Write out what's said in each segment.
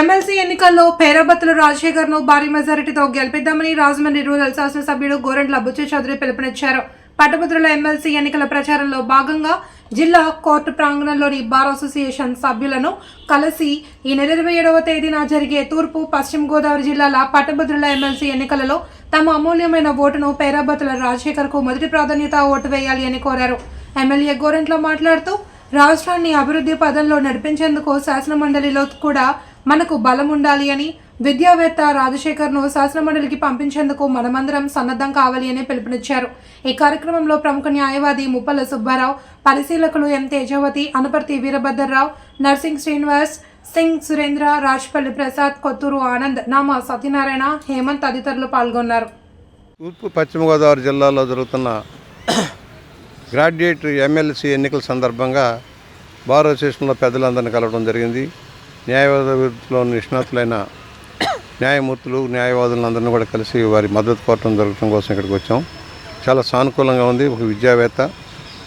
MLC ఎన్నికల్లో పేరబత్తుల రాజశేఖర్ను భారీ మెజారిటీతో గెలిపిద్దామని రాజమండ్రి రూరల్ శాసనసభ్యుడు గోరంట్ల బుచ్చి చౌదరి పిలుపునిచ్చారు. పట్టభద్రుల ఎమ్మెల్సీ ఎన్నికల ప్రచారంలో భాగంగా జిల్లా కోర్టు ప్రాంగణంలోని బార్ అసోసియేషన్ సభ్యులను కలిసి ఈ నెల ఇరవై ఏడవ తేదీన జరిగే తూర్పు పశ్చిమ గోదావరి జిల్లాల పట్టభద్రుల ఎమ్మెల్సీ ఎన్నికలలో తమ అమూల్యమైన ఓటును పేరాబత్తుల రాజశేఖర్కు మొదటి ప్రాధాన్యత ఓటు వేయాలి అని కోరారు. ఎమ్మెల్యే గోరంట్ల మాట్లాడుతూ రాష్ట్రాన్ని అభివృద్ధి పదంలో నడిపించేందుకు శాసనమండలిలో కూడా మనకు బలం ఉండాలి అని విద్యావేత్త రాజశేఖర్ను శాసనమండలికి పంపించేందుకు మనమందరం సన్నద్ధం కావాలి అని పిలుపునిచ్చారు. ఈ కార్యక్రమంలో ప్రముఖ న్యాయవాది ముప్పల సుబ్బారావు పరిశీలకులు ఎం తేజవతి అనపర్తి వీరభద్రరావు నర్సింగ్ శ్రీనివాస్ సింగ్ సురేంద్ర రాజ్పల్లి ప్రసాద్ కొత్తూరు ఆనంద్ నామ సత్యనారాయణ హేమంత్ తదితరులు పాల్గొన్నారు. తూర్పు పశ్చిమ గోదావరి జిల్లాలో జరుగుతున్న గ్రాడ్యుయేట్ ఎమ్మెల్సీ ఎన్నికల సందర్భంగా బార్ అసోసియేషన్లో పెద్దలందరినీ కలవడం జరిగింది. న్యాయవాద వృత్తిలో నిష్ణాతులైన న్యాయమూర్తులు న్యాయవాదులందరినీ కూడా కలిసి వారి మద్దతు కోరటం జరగటం కోసం ఇక్కడికి వచ్చాం. చాలా సానుకూలంగా ఉంది. ఒక విద్యావేత్త.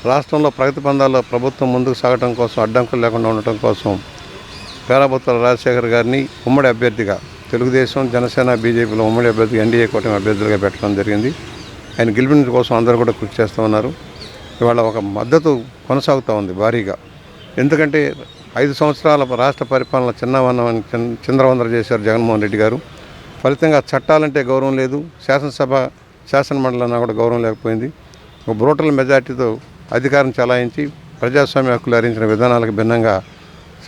రాష్ట్రంలో ప్రగతి పందాల్లో ప్రభుత్వం ముందుకు సాగటం కోసం అడ్డంకులు లేకుండా ఉండటం కోసం పేరాబత్తుల రాజశేఖర్ గారిని ఉమ్మడి అభ్యర్థిగా తెలుగుదేశం జనసేన బీజేపీలో ఉమ్మడి అభ్యర్థిగా ఎన్డీఏ కూటమి అభ్యర్థులుగా పెట్టడం జరిగింది. ఆయన గెలిపిన కోసం అందరూ కూడా కృషి చేస్తూ ఉన్నారు. ఇవాళ ఒక మద్దతు కొనసాగుతూ ఉంది భారీగా. ఎందుకంటే ఐదు సంవత్సరాల రాష్ట్ర పరిపాలన చిన్నవన్న చంద్రవందర చేశారు జగన్మోహన్ రెడ్డి గారు. ఫలితంగా చట్టాలంటే గౌరవం లేదు. శాసనసభ శాసన మండలన్నా కూడా గౌరవం లేకపోయింది. ఒక బ్రోటల్ మెజార్టీతో అధికారం చలాయించి ప్రజాస్వామ్య హక్కులు హరించిన విధానాలకు భిన్నంగా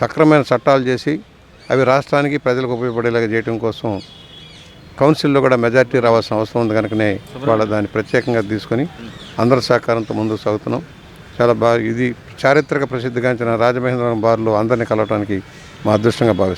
సక్రమైన చట్టాలు చేసి అవి రాష్ట్రానికి ప్రజలకు ఉపయోగపడేలాగా చేయడం కోసం కౌన్సిల్లో కూడా మెజార్టీ రావాల్సిన అవసరం ఉంది కనుకనే వాళ్ళ దాన్ని ప్రత్యేకంగా తీసుకొని అందరి సహకారంతో ముందుకు సాగుతున్నాం. చాలా బాగా ఇది చారిత్రక ప్రసిద్ధిగాంచిన రాజమహేంద్రవరం బార్లో అందరినీ కలవడానికి మా అదృష్టంగా భావిస్తున్నాం.